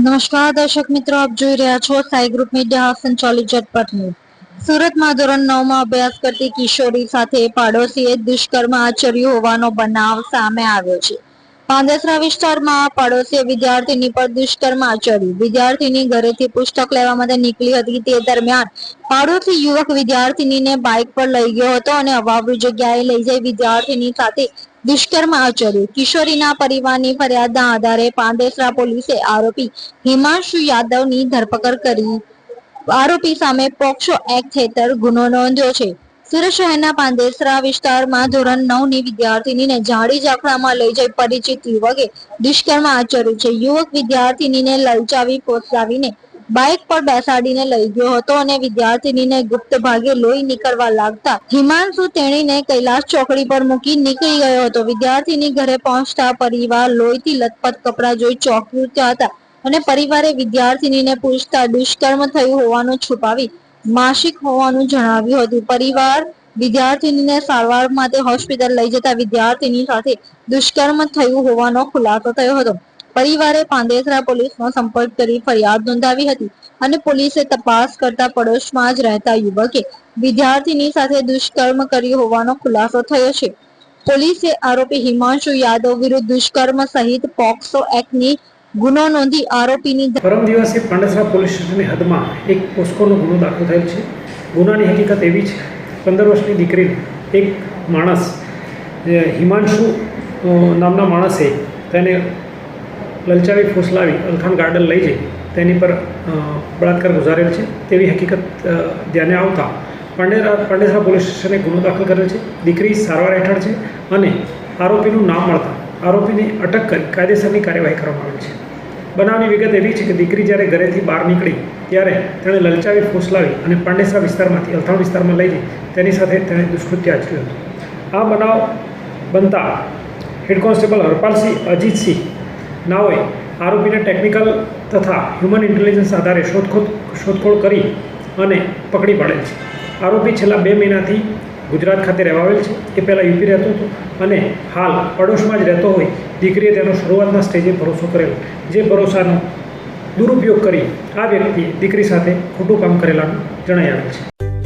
નમસ્કાર, દર્શક મિત્રો, આપ જોઈ રહ્યા છો સાઈ ગ્રુપ મીડિયા સંચાલિત ઝટપટ ન્યૂઝ સુરતમાં ધોરણ નવમાં અભ્યાસ કરતી કિશોરી સાથે પાડોશીએ દુષ્કર્મ આચર્યું હોવાનો બનાવ સામે આવ્યો છે. પાંદેસરા વિસ્તારમાં પાડોશીએ વિદ્યાર્થીની પર દુષ્કર્મ આચર્યું. વિદ્યાર્થીની ઘરેથી પુસ્તક લેવા માટે નીકળી હતી તે દરમિયાન પાડોશી યુવક વિદ્યાર્થીનીને બાઇક પર લઈ ગયો હતો અને અવાવરૂ જગ્યાએ લઈ જઈ વિદ્યાર્થીની સાથે દુષ્કર્મ આચર્યું. કિશોરીના પરિવારની ફરિયાદના આધારે પાંદેસરા પોલીસે આરોપી હિમાંશુ યાદવની ધરપકડ કરી. આરોપી સામે પોક્સો એક્ટ હેઠળ ગુનો નોંધ્યો છે. સુરત શહેરના પાંદેસરા વિસ્તારમાં ધોરણ નવની વિદ્યાર્થીનીને જાડી જાખડામાં લઈ જઈ પરિચિત યુવકે દુષ્કર્મ આચર્યું છે. યુવક વિદ્યાર્થીનીને લલચાવી ફોસલાવીને બાઇક પર બેસાડીને લઈ ગયો હતો અને વિદ્યાર્થીનીને ગુપ્ત ભાગે લોહી નીકળવા લાગતા હિમાંશુ તેણીને કૈલાશ ચોકડી પર મૂકી નીકળી ગયો હતો. વિદ્યાર્થીની ઘરે પહોંચતા પરિવાર લોહીથી લથપથ કપડા જોઈ ચોંકી હતા અને પરિવારે વિદ્યાર્થીનીને પૂછતા, દુષ્કર્મ થયું હોવાનું છુપાવી, માસિક હોવાનું જણાવ્યું હતું. પરિવાર વિદ્યાર્થીનીને સારવાર માટે હોસ્પિટલ લઈ જતા વિદ્યાર્થીની સાથે દુષ્કર્મ થયું હોવાનો ખુલાસો થયો હતો. પરિવારે પાંદેસરા પોલીસનો સંપર્ક કરી ફરિયાદ નોંધાવી હતી અને પોલીસે તપાસ કરતા પડોશમાં જ રહેતા યુવકે વિદ્યાર્થીની સાથે દુષ્કર્મ કર્યું હોવાનો ખુલાસો થયો છે. પોલીસે આરોપી હિમાંશુ યાદવ વિરુદ્ધ દુષ્કર્મ સહિત પોક્સો એક્ટની ગુનો નોંધી આરોપીની પરમ દિવસે પાંડેસરા પોલીસ સ્ટેશનની હદમાં એક પોસ્કોનો ગુનો દાખલ થયેલ છે. ગુનાની હકીકત એવી છે, પંદર વર્ષની દીકરીને એક માણસ હિમાંશુ નામના માણસે તેને લલચાવી ફૂસલાવી અલખાન ગાર્ડન લઈ જઈ, તેની પર બળાત્કાર ગુજારેલ છે, તેવી હકીકત ધ્યાને આવતા પાંડેરા, પાંડેસરા પોલીસ સ્ટેશને ગુનો દાખલ કરેલ છે, દીકરી સારવાર હેઠળ છે અને આરોપીનું નામ મળતા આરોપીને અટક કરી કાયદેસરની કાર્યવાહી કરવામાં આવી છે. બનાવની વિગત એવી છે કે દીકરી જ્યારે ઘરેથી બહાર નીકળી, ત્યારે તેણે લલચાવી, ફૂસલાવી અને પાંડેસરા વિસ્તારમાંથી અલથાણ વિસ્તારમાં લઈ જઈ, તેની સાથે તેણે દુષ્કૃત્ય આચર્યું હતું. આ બનાવ બનતા હેડ કોન્સ્ટેબલ હરપાલસિંહ, અજીતસિંહ નાઓએ આરોપીને ટેકનિકલ તથા હ્યુમન ઇન્ટેલિજન્સ આધારે શોધખોળ શોધખોળ કરી અને પકડી પાડેલ છે. આરોપી છેલ્લા બે મહિનાથી ગુજરાત ખાતે રહેવા આવેલ છે. એ પહેલાં યુપી રહેતો હતો અને હાલ પડોશમાં જ રહેતો હોય દીકરીએ તેનો શરૂઆતના સ્ટેજે ભરોસો કરેલો. જે ભરોસાનો દુરુપયોગ કરી આ વ્યક્તિએ દીકરી સાથે ખોટું કામ કરેલાનું જણાઈ છે.